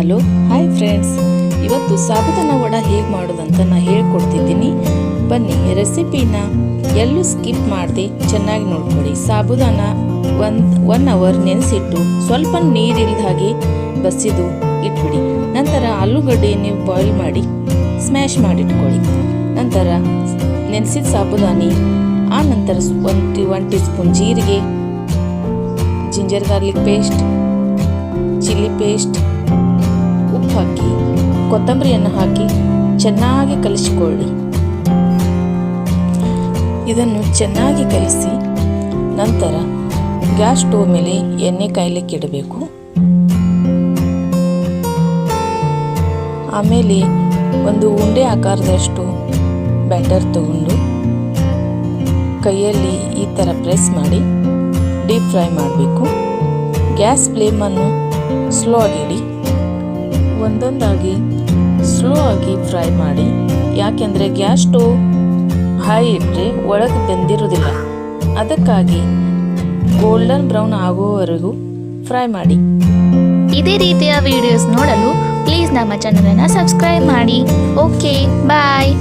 Hello, hi friends. ಇವತ್ತು ಸಾಬುದಾನ ವಡ ಹೇಗೆ ಮಾಡೋದಂತ ನಾನು ಹೇಳ್ಕೊಡ್ತಿದ್ದೀನಿ. ಬನ್ನಿ, ರೆಸಿಪಿನ ಎಲ್ಲೂ ಸ್ಕಿಪ್ ಮಾಡದೆ ಚೆನ್ನಾಗಿ ನೋಡ್ಕೊಳ್ಳಿ ಸಾಬುದಾನ ಒಂದು ಒನ್ ಅವರ್ ನೆನೆಸಿಟ್ಟು ಸ್ವಲ್ಪ ನೀರಿಲ್ಲದ ಹಾಗೆ ಬಸಿದು ಇಟ್ಬಿಡಿ. ನಂತರ ಆಲೂಗಡ್ಡೆ ನೀವು ಬಾಯ್ಲ್ ಮಾಡಿ ಸ್ಮ್ಯಾಶ್ ಮಾಡಿಟ್ಕೊಳ್ಳಿ ನಂತರ ನೆನೆಸಿದ ಸಾಬುದಾನಿ, ಆ ನಂತರ ಒಂದು ಒನ್ ಟೀ ಸ್ಪೂನ್ ಜೀರಿಗೆ ginger garlic paste chilli paste ಹಾಕಿ, ಕೊತ್ತಂಬರಿಯನ್ನು ಹಾಕಿ ಚೆನ್ನಾಗಿ ಕಲಿಸಿಕೊಳ್ಳಿ. ಇದನ್ನು ಚೆನ್ನಾಗಿ ಕಲಿಸಿ, ನಂತರ ಗ್ಯಾಸ್ ಸ್ಟೋವ್ ಮೇಲೆ ಎಣ್ಣೆ ಕಾಯ್ಲಿಕ್ಕೆ ಇಡಬೇಕು. ಆಮೇಲೆ ಒಂದು ಉಂಡೆ ಆಕಾರದಷ್ಟು ಬ್ಯಾಟರ್ ತಗೊಂಡು ಕೈಯಲ್ಲಿ ಈ ಥರ ಪ್ರೆಸ್ ಮಾಡಿ ಡೀಪ್ ಫ್ರೈ ಮಾಡಬೇಕು. ಗ್ಯಾಸ್ ಫ್ಲೇಮನ್ನು ಸ್ಲೋ ಆಗಿಡಿ ಒಂದೊಂದಾಗಿ ಸ್ಲೋ ಆಗಿ ಫ್ರೈ ಮಾಡಿ, ಯಾಕೆಂದರೆ ಗ್ಯಾಸ್ ಸ್ಟೋವ್ ಹೈ ಇಟ್ಟರೆ ಒಳಗೆ ಬೆಂದಿರೋದಿಲ್ಲ. ಅದಕ್ಕಾಗಿ ಗೋಲ್ಡನ್ ಬ್ರೌನ್ ಆಗುವವರೆಗೂ ಫ್ರೈ ಮಾಡಿ. ಇದೇ ರೀತಿಯ ವಿಡಿಯೋಸ್ ನೋಡಲು ಪ್ಲೀಸ್ ನಮ್ಮ ಚಾನಲನ್ನು ಸಬ್ಸ್ಕ್ರೈಬ್ ಮಾಡಿ. Okay bye